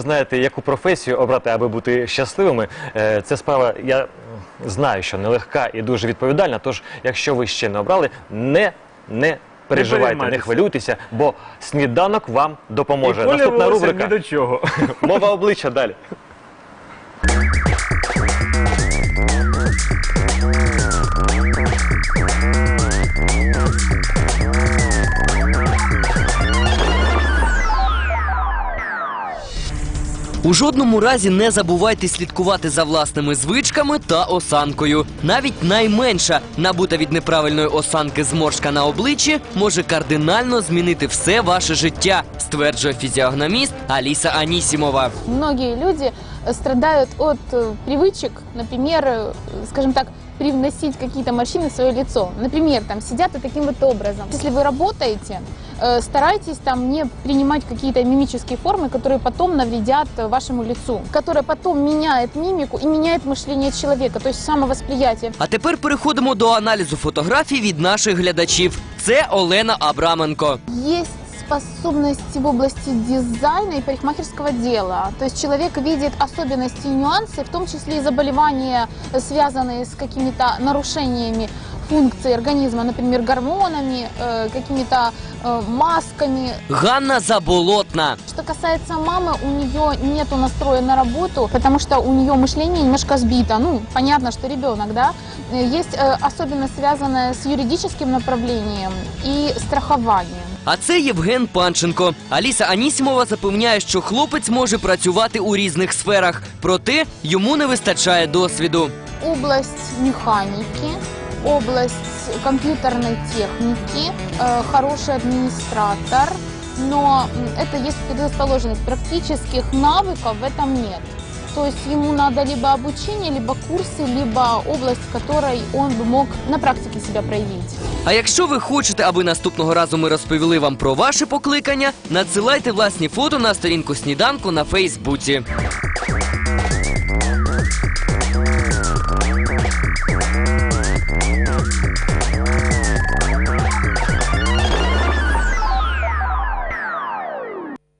Знаєте, яку професію обрати, аби бути щасливими? Це справа, я знаю, що нелегка і дуже відповідальна. Тож, якщо ви ще не обрали, не, не переживайте, не, не хвилюйтеся, бо сніданок вам допоможе. І Наступна рубрика ні до чого. мова обличчя далі. У жодному разі не забувайте слідкувати за власними звичками та осанкою. Навіть найменша набута від неправильної осанки зморшка на обличчі може кардинально змінити все ваше життя, стверджує фізіогноміст Аліса Анісімова. Многие люди э, страдают от э, привычек, например, э, скажем так, привносить какие-то морщины в свое лицо. Например, там сидят и таким вот образом. Если вы работаете, э, старайтесь там не принимать какие-то мимические формы, которые потом навредят э, вашему лицу, которые потом меняет мимику и меняет мышление человека, то есть самовосприятие. А тепер переходимо до аналізу фотографій від наших глядачів. Це Олена Абраменко. Есть способности в области дизайна и парикмахерского дела. То есть человек видит особенности и нюансы, в том числе и заболевания, э, связанные с какими-то нарушениями функций организма, например, гормонами, э, какими-то э, масками. Ганна Заболотна. Что касается мамы, у нее нету настроя на работу, потому что у нее мышление немножко сбито. Ну, понятно, что ребенок, да. Э, Есть э, особенность, связанная с юридическим направлением и страхованием. А це Євген Панченко. Аліса Анісімова запевняє, що хлопець може працювати у різних сферах, проте йому не вистачає досвіду. область механики, область компьютерной техники, э, хороший администратор, но м, это есть предрасположенность. Практических навыков в этом нет. То есть ему надо либо обучение, либо курсы, либо область, в которой он бы мог на практике себя проявить. А якщо ви хочете, аби наступного разу ми розповіли вам про ваше покликання, надсилайте власні фото на сторінку сніданку на Фейсбуці.